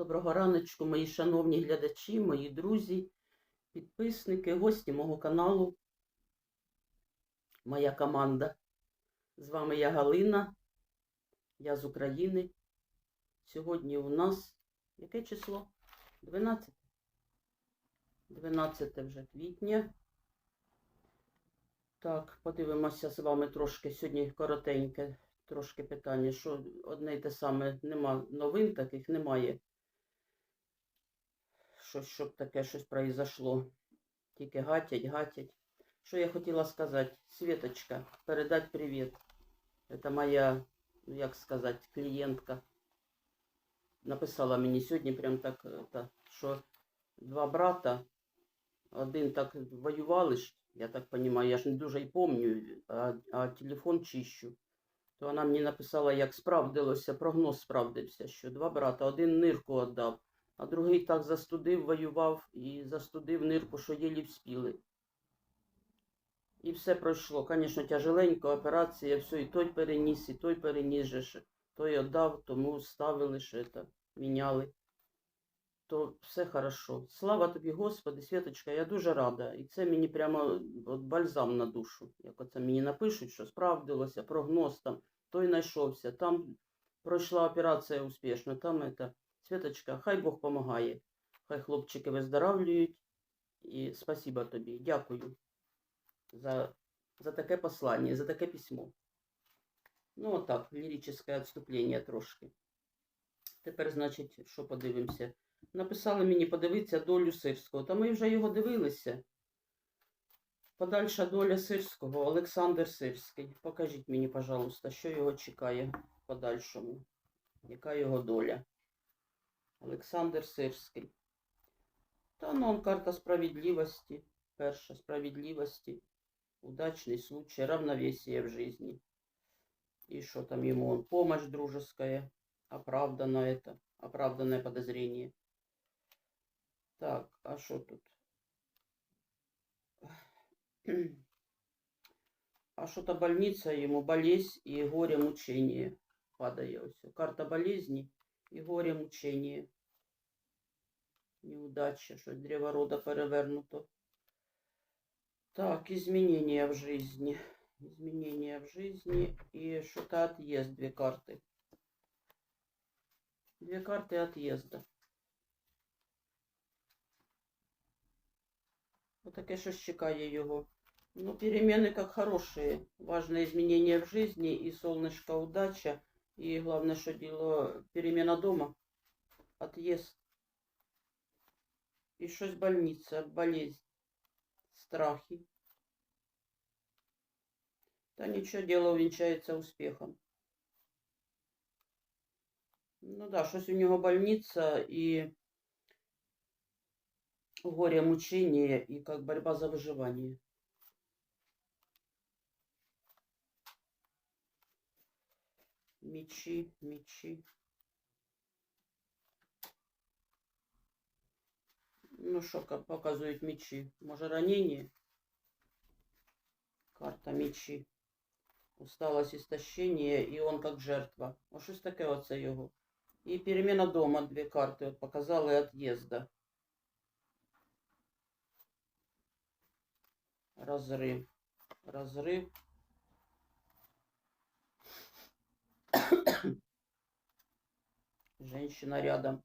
Доброго раночку, мої шановні глядачі, мої друзі, підписники, гості мого каналу, моя команда. З вами я Галина, я з України. Сьогодні у нас яке число? 12. 12 вже квітня. Так, подивимося з вами трошки сьогодні коротеньке, трошки питання, що одне й те саме, нема новин таких, немає. Щось, щоб таке щось произошло. Тільки гатять, гатять. Що я хотіла сказати? Светочка, передать привіт. Это моя, ну як сказати, клієнтка. Написала мені сьогодні прям так, это, що два брата, один так воювали ж, я так понимаю, я ж не дуже й помню, а, а телефон чищу. То вона мені написала, як справдилося, прогноз справдився, що два брата, один нирку віддав, а другий так застудив, воював і застудив нирку, що єлі вспіли. І все пройшло. Звісно, тяжеленька операція, все, і той переніс, і той переніс же. Той віддав, тому ставили ж це, міняли. То все хорошо. Слава тобі, Господи, Світочка, я дуже рада. І це мені прямо от бальзам на душу. Як оце мені напишуть, що справдилося, прогноз там, той знайшовся, там пройшла операція успішно, там это. Світочка, хай Бог помагає. Хай хлопчики виздоравлюють. І спасибо тобі. Дякую за, за таке послання, за таке письмо. Ну, отак, ліричне відступлення трошки. Тепер, значить, що подивимося. Написали мені подивитися долю Сирського. Та ми вже його дивилися. Подальша доля Сирського, Олександр Сирський. Покажіть мені, пожалуйста, що його чекає в подальшому. Яка його доля? Олександр Сирський. Та ну, он карта справедливости. Перша справедливости. Удачный случай, равновесие в жизни. И что там ему? Он помощь дружеская. Оправдано это. Оправданное подозрение. Так, а что тут? А что-то больница ему, болезнь и горе мучение. Падає ось. Карта болезни і горе мучение. Неудача, що древо рода перевернуто. Так, изменения в жизни. Изменения в жизни и что-то отъезд, две карты. Две карты отъезда. Вот таке щось чекає його. Ну, перемены как хорошие. Важное изменение в жизни и солнышко удача. И главное, что дело, перемена дома. Отъезд. И щось больница, болезнь. Страхи. Да ничего, дело увенчается успехом. Ну да, щось у него больница и горе, мучение и как борьба за выживание. Мечи, мечи. Ну що ка- показують мечі? Може ранення? Карта мечі. Усталость, истощение, и он как жертва. О, щось таке оце його. І перемена дома, дві карти от показали отъезда. Разрыв. Разрыв. Женщина рядом.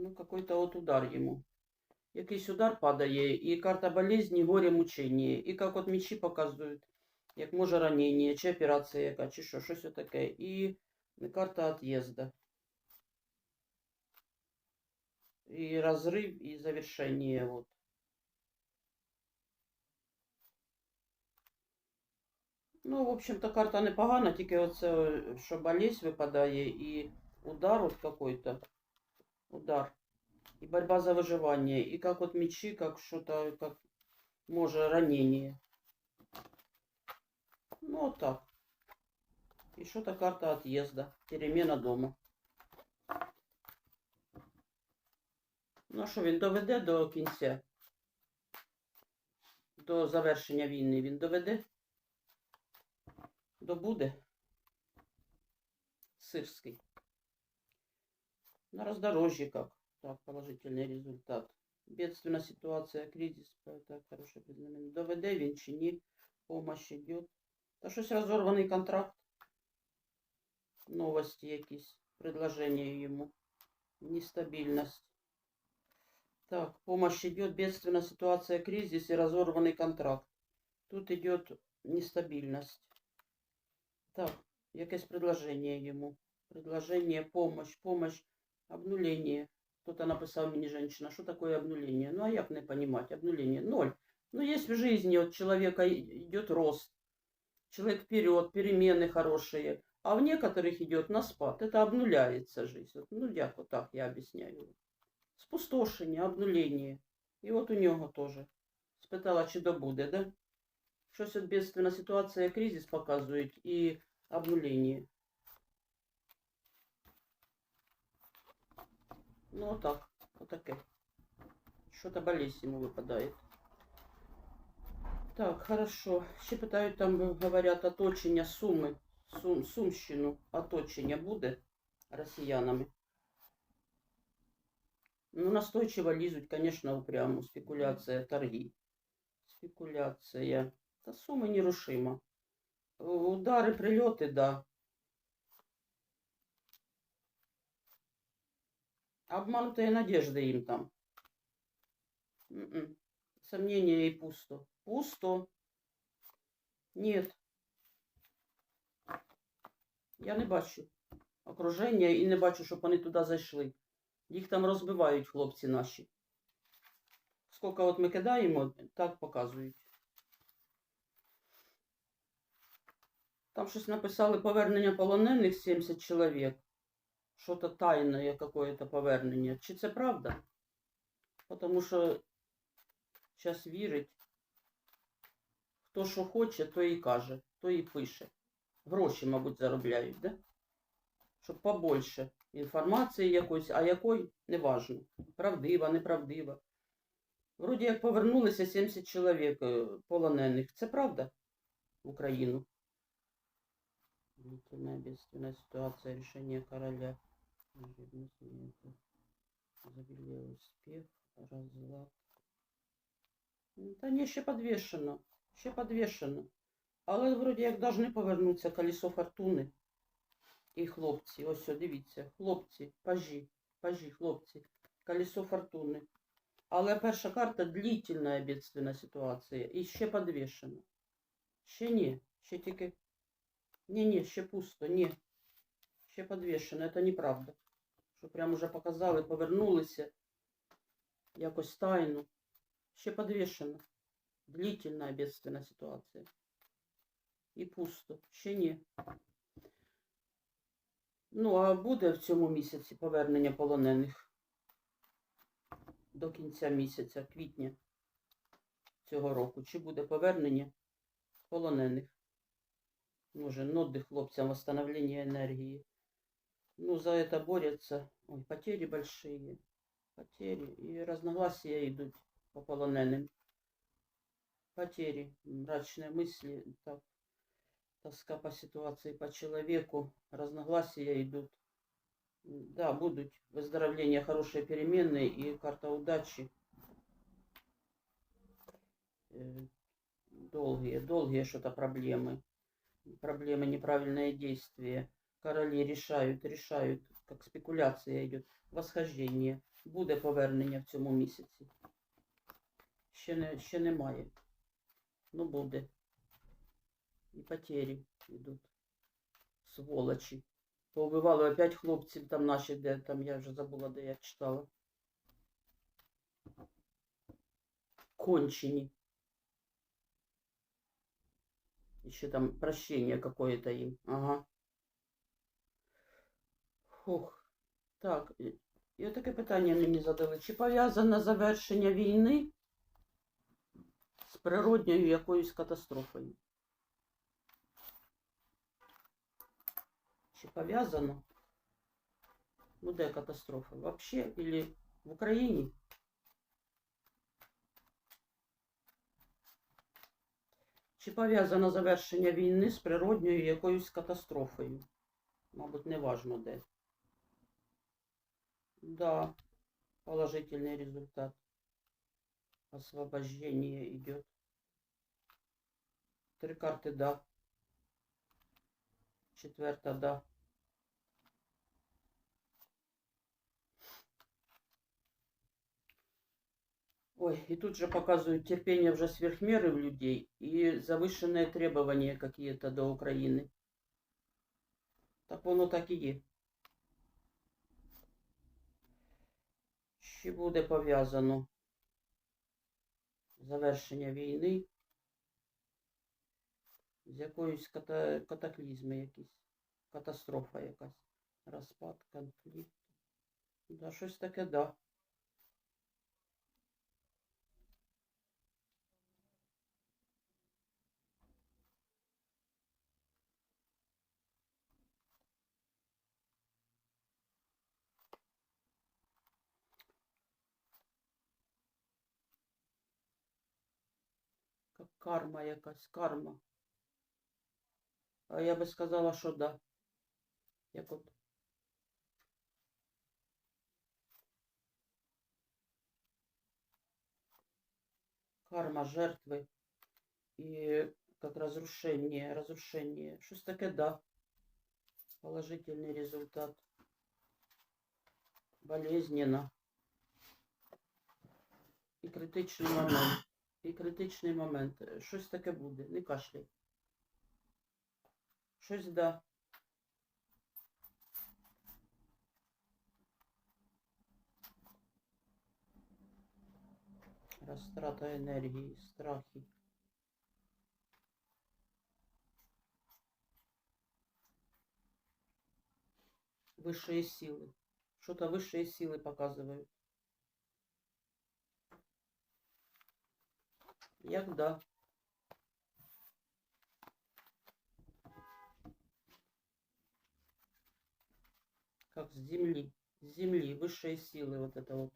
Ну, какой-то от удар йому. Якийсь удар падає, і карта болезні, горе, мучення. І як от мечі показують, як може ранення, чи операція яка, чи що, щось таке. І карта отъезда. І розрив, і завершення. Вот. Ну, в общем-то, карта непогана, тільки оце, що болезнь випадає, і удар от какой-то. Удар. И борьба за выживание. И как вот мечи, как что-то, как может ранение. Ну, вот так. И что-то карта отъезда. Перемена дома. Ну, а що він доведе до кінця? до завершення війни він доведе? Добуде? Сырский. На раздорожье как? Так, положительный результат. Бедственная ситуация, кризис, так, хороше предзнамення. Доведе він чи ні? Помощь идет. Та щось розорваний контракт. Новості якісь, предложення йому. Нестабильность. Так, помощь идет, бедственная ситуация, кризис и разорванный контракт. Тут идет нестабильность. Так, якесь предложение ему. Предложение, помощь, помощь, обнуление. Кто-то написал мне, женщина, что такое обнуление? Ну, а як не понимать? Обнуление. Ноль. Ну, есть в жизни от человека и- идет рост. Человек вперед, перемены хорошие. А в некоторых идет на спад. Это обнуляется жизнь. Вот, Ну, як вот так я объясняю. Спустошення, обнулення. І от у нього теж. Спитала, чи добуде, да? Щось от бедственна ситуація, кризис показують і обнулення. Ну, отак, отаке. Що-то болезнь йому випадає. Так, хорошо. Ще питають, там говорять оточення Суми, Сум, Сумщину. Оточення буде росіянами? Ну, настойчиво лізуть, конечно, упрямо. Спекуляция, торги. Спекуляция. Та сума нерушима. Удары, прилеты, да. Обманутые надежды им там. Сомнения и пусто. Пусто. Нет. Я не бачу окруження і не бачу, щоб вони туди зайшли. Їх там розбивають хлопці наші. Скільки от ми кидаємо, так показують. Там щось написали повернення полонених 70 чоловік. Що-то тайне якесь повернення. Чи це правда? Тому що зараз вірить. Хто що хоче, то і каже, то і пише. Гроші, мабуть, заробляють, да? Щоб побольше інформації якоїсь, а якої неважно. Правдива, неправдива. Вроді як повернулися 70 чоловік е, полонених. Це правда в бедственная ситуация, решение короля. Нет. Забили успех, разлад. Та ні, ще підвішено. Ще підвішено. Але вроді як должны повернутися колесо фортуни. І хлопці, ось о, дивіться, хлопці, пажі, пажі, хлопці, колесо фортуни. Але перша карта длительна бедственна ситуація і ще підвішена. Ще ні, ще тільки. Ні, ні, ще пусто, ні. Ще підвішено, це неправда. Що прям уже показали, повернулися. Якось тайну. Ще підвішено. Длительна бедственна ситуація. І пусто. Ще ні. Ну, а буде в цьому місяці повернення полонених до кінця місяця, квітня цього року. Чи буде повернення полонених? Може, ноди хлопцям восстановлення енергії. Ну, за это борются. Ой, потери большие. Потери. И разногласия идут по полоненным. Потери, мрачные мысли, так, тоска по ситуации, по человеку, разногласия идут. Да, будут выздоровления, хорошие переменные и карта удачи. Э, Долгие, долгие что-то проблемы. Проблемы, неправильное действие. Короли решають, решають, як спекуляція йде, восхождення. Буде повернення в цьому місяці. Ще, не, ще немає. Ну буде. І потері йдуть. Сволочі. Повбивали опять хлопців там наші, де там, я вже забула, де я читала. Кончені. Еще там прощение какое-то им. Ага. Фух. Так, і таке питання мені задали. Чи пов'язане завершення війни з природньою якоюсь катастрофою? Чи пов'язано? Ну, де катастрофа? Вообще или в Україні? Чи пов'язано завершення війни з природньою якоюсь катастрофою? Мабуть, неважно де. Да, положительный результат. Освобождение идет. Три карты да. Четверта да. Ой, и тут же показывают терпение уже сверх меры в людей и завышенные требования какие-то до Украины. Так воно так і є. Чи буде пов'язано завершення війни з якоюсь ката... катаклізми якісь, катастрофа якась, розпад, конфлікт. Да, щось таке, да. Карма якась, карма. А я би сказала, що да. Як от. Карма жертви і как разрушение, разрушение. Щось таке, да. Положительный результат. Болезненно. І критичний момент. І критичний момент. Е, Щось таке буде. Не кашляй. Щось да. Розтрата енергії, страхи. Высшие силы. Что-то высшие силы показывают. Як да. Как с земли. С земли. Высшие силы. Вот это вот.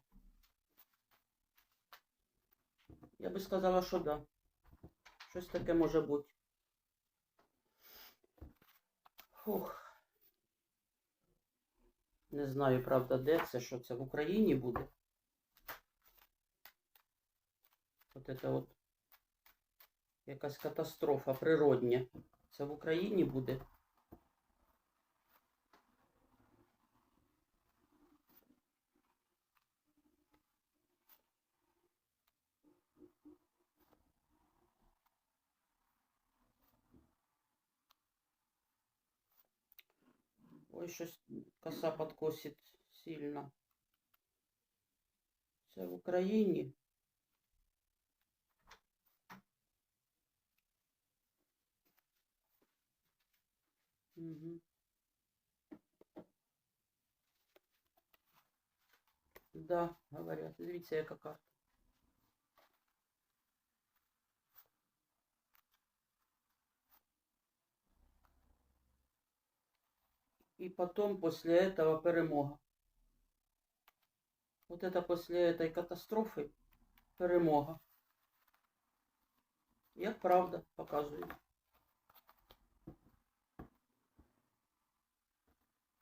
Я би сказала, що да. Щось таке може бути. Фух. Не знаю, правда, де це, що це в Україні буде. От це от якась катастрофа природня. Це в Україні буде. Ой, щось коса подкосить сильно. Це в Україні. Угу. Да, говорят. Дивіться, яка карта. И потом после этого перемога. Вот это после этой катастрофы перемога. Як правда показує.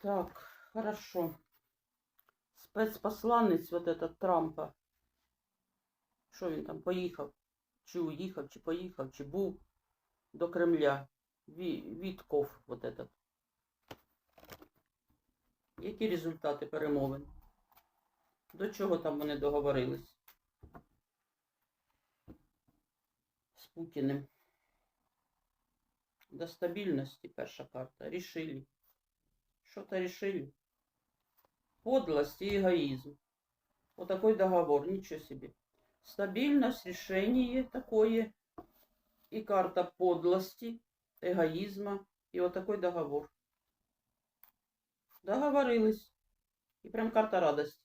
Так, хорошо. Спецпосланець вот этот Трампа. Що він там поїхав? Чи уїхав, чи поїхав, чи був до Кремля. Ві- Вітков вот этот. Які результати перемовин? До чого там вони договорились? З Путіним. До стабільності перша карта. Рішили Что-то решили. Подлость и эгоизм. Вот такой договор, ничего себе. Стабильность, решение такое. И карта подлости, эгоизма. И вот такой договор. Договорились. И прям карта радости.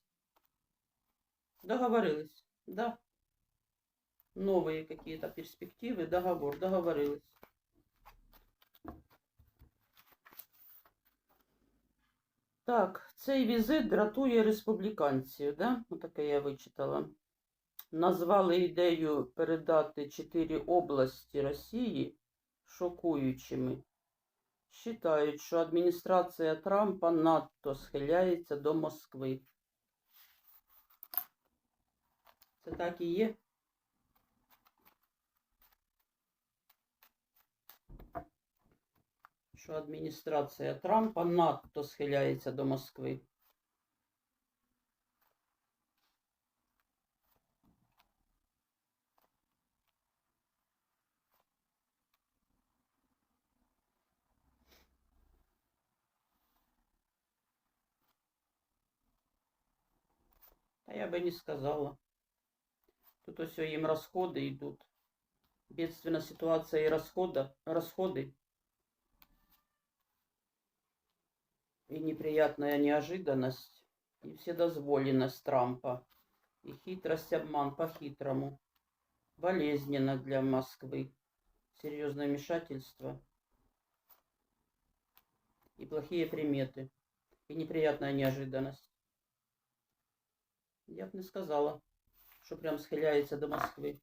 Договорились. Да. Новые какие-то перспективы. Договор. Договорились. Так, цей візит дратує республіканців, да? Отаке я вичитала. назвали ідею передати чотири області Росії шокуючими. Считають, що адміністрація Трампа надто схиляється до Москви. Це так і є? Що адміністрація Трампа надто схиляється до Москви. Та я бы не сказала. Тут все им расходы идут. Бедственная ситуация и расхода, расходы. И неприятная неожиданность, и вседозволенность Трампа, и хитрость, обман по-хитрому. Болезненно для Москвы. Серьезное вмешательство. И плохие приметы. И неприятная неожиданность. Я б не сказала, що прям схиляється до Москви.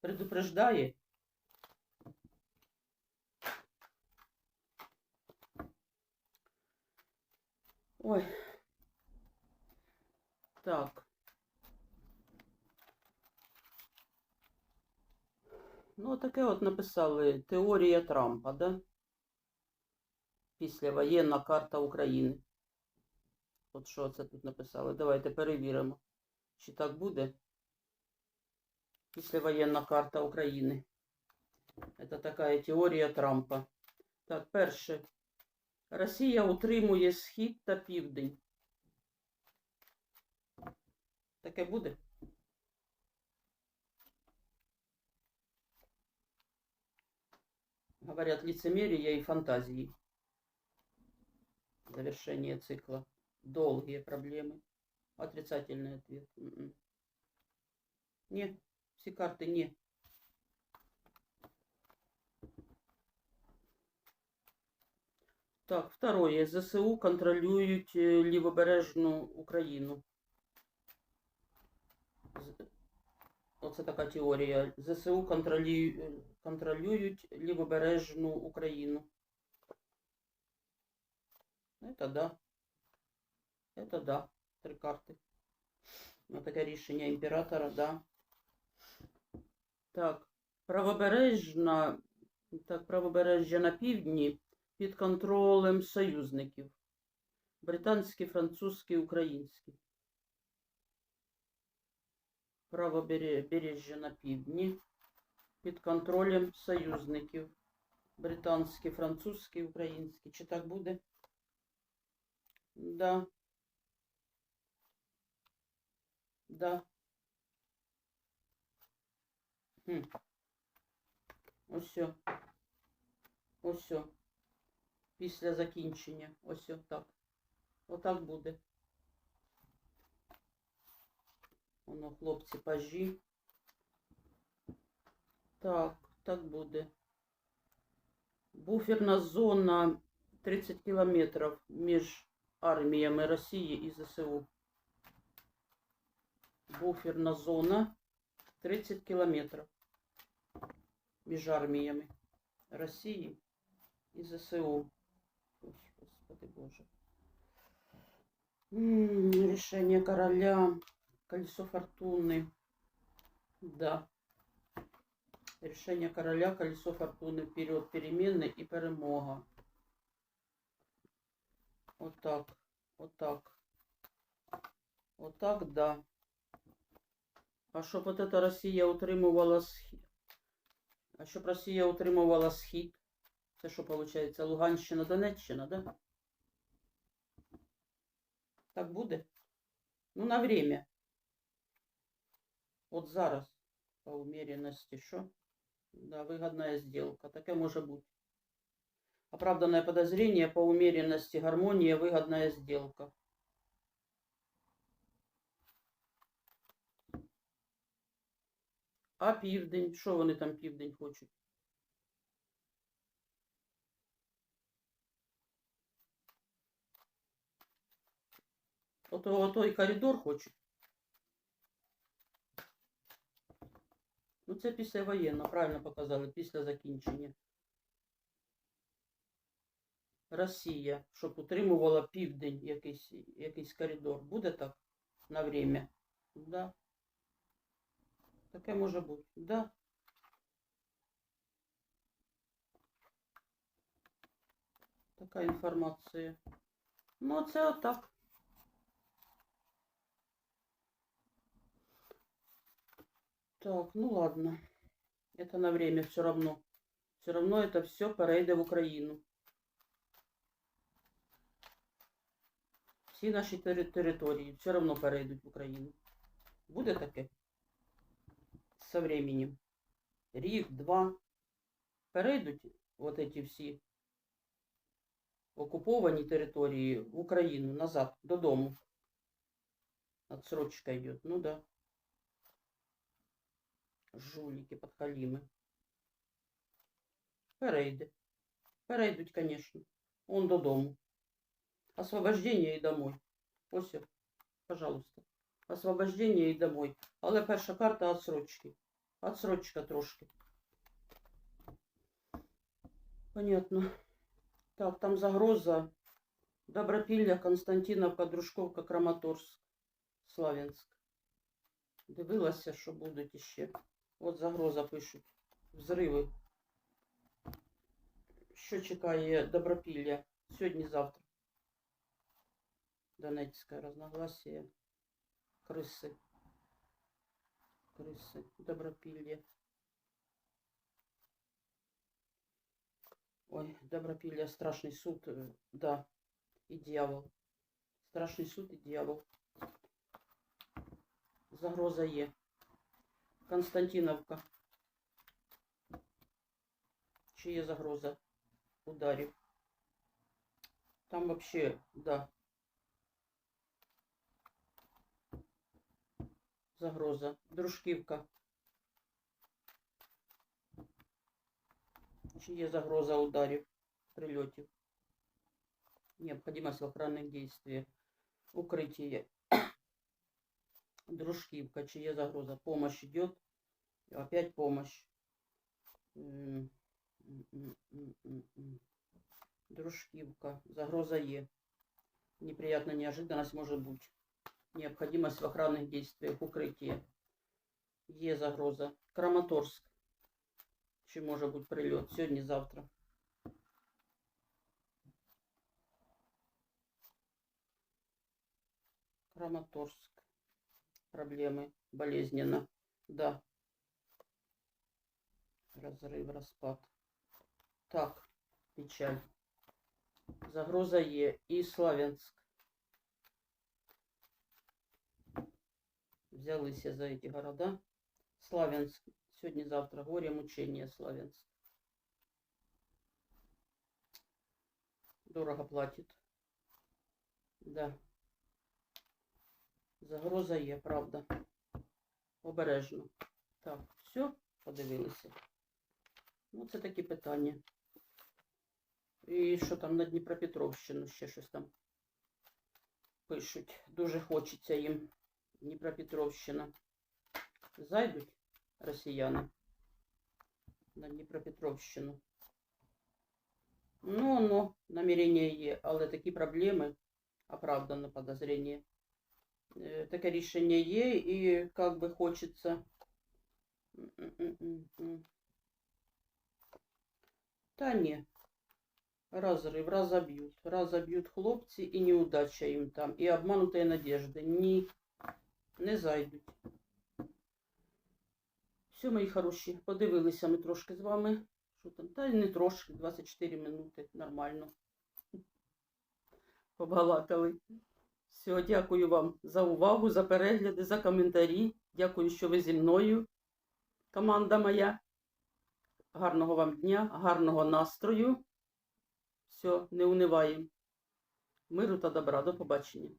Предупреждає. Ой. Так. Ну, таке от написали теорія Трампа, да? Післявоєнна карта України. От що це тут написали? Давайте перевіримо. Чи так буде? Післявоєнна карта України. Це така теорія Трампа. Так, перше. Росія утримує схід та південь. Таке буде? Говорят, лицемерие и фантазии. Завершение цикла. Долгие проблемы. Отрицательный ответ. М-м. Не, все карты не. Так, второе. ЗСУ контролюють е, лівобережну Україну. Оце така теорія. ЗСУ контролюють, контролюють лівобережну Україну. Это да. Это да. Три карти. Ну, таке рішення імператора, да. Так, правобережна, так, правобережжя на півдні під контролем союзників. Британський, французький, український. Правобережжя на півдні під контролем союзників. Британський, французький, український. Чи так буде? Да. Да. Хм. Ось. Ось. Після закінчення. Ось о, так. Отак буде. Воно, хлопці, пажі. Так, так буде. Буферна зона 30 кілометрів між арміями Росії і ЗСУ. Буферна зона 30 кілометрів між арміями Росії і ЗСУ. Ой, Господи Боже. М, Решение короля, колесо фортуны. Да. Решение короля, колесо фортуны, вперед, перемены и перемога. Вот так, вот так. Вот так, да. А щоб от эта Росія утримувала схід. А щоб Росія утримувала схід. Це що виходить? Луганщина, Донеччина, да? Так буде? Ну, на время. От зараз. По умеренности, що? Да, выгодная сделка. Таке може бути. Оправданное подозрение по умеренности, гармония, выгодная сделка. А південь? Що вони там південь хочуть? Ото, той коридор хочуть. Ну, це післявоєнно, правильно показали, після закінчення. Росія, щоб утримувала південь якийсь, якийсь коридор. Буде так на время? Да. Таке може бути. Да. Така інформація. Ну, це отак. Так, ну ладно. Это на время все равно. Все равно это все перейде в Україну. Всі наші тери- території все равно перейдуть в Україну. Буде таке? Со временем. Рік, два. Перейдуть вот эти всі окуповані території в Україну назад, додому. Отсрочка йде. Ну да. Жулики, подхаліми. Перейде. Перейдуть, конечно. Он додому. Освобождение и домой. Ось, о, пожалуйста. Освобождение и домой. Але перша карта отсрочки. Отсрочка трошки. Понятно. Так, там загроза. Добропілля, Константиновка, Дружковка, Краматорськ, Славянськ. Дивилася, що будуть іще. От загроза пишуть. Взриви. Що чекає Добропілля? Сьогодні-завтра. Донецьке разногласие. Криси. Криси. Добропілля. Ой, Добропілля, страшний суд, е, да, і дьявол. Страшний суд і дьявол. Загроза є. Константиновка. Чи є загроза ударів? Там вообще, да. Загроза. Дружківка. Чи є загроза ударів, прильотів? Необходимость охранных действий. Укрытие. Дружківка. Чи є загроза? Помощь идет. Опять помощь. М, м, м, м, м, м. Дружківка. Загроза є. Неприятная неожиданность может быть. Необходимость в охранных действиях. Укрытие. Є загроза. Краматорск. Чи може бути прильот сьогодні-завтра? Краматорск. Проблемы. Болезненно. Да. Разрыв, распад. Так, печаль. Загроза є. І Славянськ. Взялися за эти города. Славянск. Сегодня-завтра. Горе, мучение, Славянск. Дорого платит. Да. Загроза є, правда. Обережно. Так, все, подивилися. Ну, це такі питання. І що там на Дніпропетровщину ще щось там пишуть. Дуже хочеться їм. Дніпропетровщина. Зайдуть росіяни на Дніпропетровщину. Ну, ну, намірення є, але такі проблеми, оправдане подозрение. Е, Таке рішення є, і як би хочеться. Та ні. Разрыв, разобьют. Разобьют хлопці і неудача їм там. І обманутые надежди. Ні, не зайдуть. Все, мої хороші, подивилися ми трошки з вами. Що там? Та не трошки, 24 минути, нормально. Побалакали. Все, дякую вам за увагу, за перегляди, за коментарі. Дякую, що ви зі мною, команда моя. Гарного вам дня, гарного настрою. Все, не униваємо. Миру та добра. До побачення.